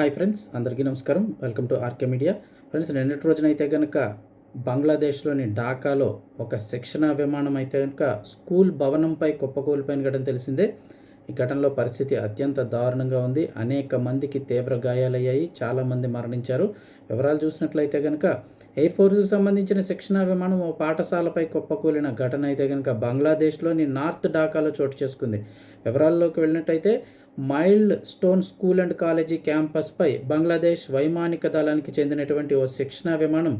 Hi friends అందరికీ నమస్కారం. Welcome to RK media friends నిన్నటి రోజున అయితే కనుక బంగ్లాదేశ్లోని ఢాకాలో ఒక శిక్షణ విమానం అయితే కనుక స్కూల్ భవనంపై కుప్పకూలిపోయిన ఘటన తెలిసిందే. ఈ ఘటనలో పరిస్థితి అత్యంత దారుణంగా ఉంది. అనేక మందికి తీవ్ర గాయాలయ్యాయి. చాలామంది మరణించారు. వివరాలు చూసినట్లయితే కనుక ఎయిర్ ఫోర్స్కు సంబంధించిన శిక్షణ విమానం ఓ పాఠశాలపై కుప్పకూలిన ఘటన అయితే కనుక బంగ్లాదేశ్లోని నార్త్ ఢాకాలో చోటు చేసుకుంది. వివరాల్లోకి వెళ్ళినట్టయితే milestone school and college క్యాంపస్పై బంగ్లాదేశ్ వైమానిక దళానికి చెందినటువంటి ఓ శిక్షణా విమానం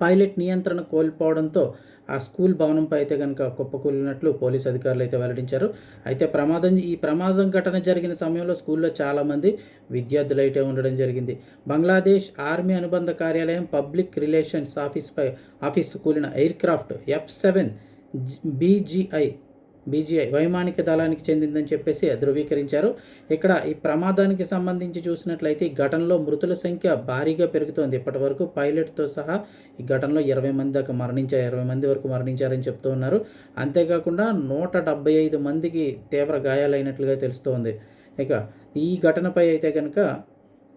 పైలట్ నియంత్రణ కోల్పోవడంతో ఆ స్కూల్ భవనంపై అయితే కనుక కుప్పకూలినట్లు పోలీసు అధికారులు అయితే వెల్లడించారు. అయితే ప్రమాదం ఈ ప్రమాదం ఘటన జరిగిన సమయంలో స్కూల్లో చాలామంది విద్యార్థులు అయితే ఉండడం జరిగింది. బంగ్లాదేశ్ ఆర్మీ అనుబంధ కార్యాలయం పబ్లిక్ రిలేషన్స్ ఆఫీస్పై ఆఫీస్ కూలిన aircraft F seven BGI BGI వైమానిక దళానికి చెందిందని చెప్పేసి ధృవీకరించారు. ఇక్కడ ఈ ప్రమాదానికి సంబంధించి చూసినట్లయితే ఈ ఘటనలో మృతుల సంఖ్య భారీగా పెరుగుతోంది. ఇప్పటి వరకు పైలట్తో సహా ఈ ఘటనలో ఇరవై మంది దాకా మరణించారు ఇరవై మంది వరకు మరణించారని చెప్తూ ఉన్నారు. అంతేకాకుండా నూట డెబ్బై ఐదు మందికి తీవ్ర గాయాలైనట్లుగా తెలుస్తోంది. ఇక ఈ ఘటనపై అయితే కనుక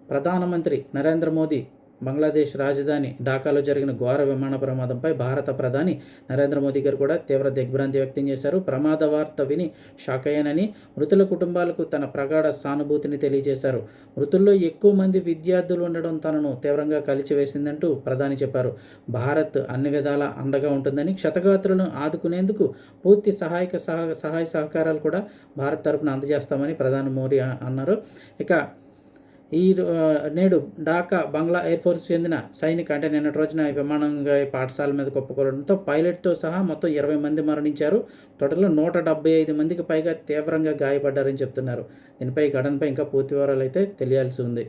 ప్రధానమంత్రి నరేంద్ర మోదీ బంగ్లాదేశ్ రాజధాని ఢాకాలో జరిగిన ఘోర విమాన ప్రమాదంపై భారత ప్రధాని నరేంద్ర మోదీ గారు కూడా తీవ్ర దిగ్భ్రాంతి వ్యక్తం చేశారు. ప్రమాద వార్త విని షాక్ అయ్యానని మృతుల కుటుంబాలకు తన ప్రగాఢ సానుభూతిని తెలియజేశారు. మృతుల్లో ఎక్కువ మంది విద్యార్థులు ఉండడం తనను తీవ్రంగా కలిచివేసిందంటూ ప్రధాని చెప్పారు. భారత్ అన్ని విధాల అండగా ఉంటుందని క్షతగాత్రులను ఆదుకునేందుకు పూర్తి సహాయక సహ సహాయ సహకారాలు కూడా భారత్ తరపున అందజేస్తామని ప్రధాని మోదీ అన్నారు. ఇక ఈ నేడు ఢాకా బంగ్లా ఎయిర్ ఫోర్స్ చెందిన సైనిక అంటే నిన్నటి రోజున విమానం విమానంగా ఈ పాఠశాల మీద కుప్పకూలడంతో పైలట్తో సహా మొత్తం ఇరవై మంది మరణించారు. టోటల్గా నూట డెబ్బై ఐదు మందికి పైగా తీవ్రంగా గాయపడ్డారని చెప్తున్నారు. దీనిపై ఘటనపై ఇంకా పూర్తి వివరాలు అయితే తెలియాల్సి ఉంది.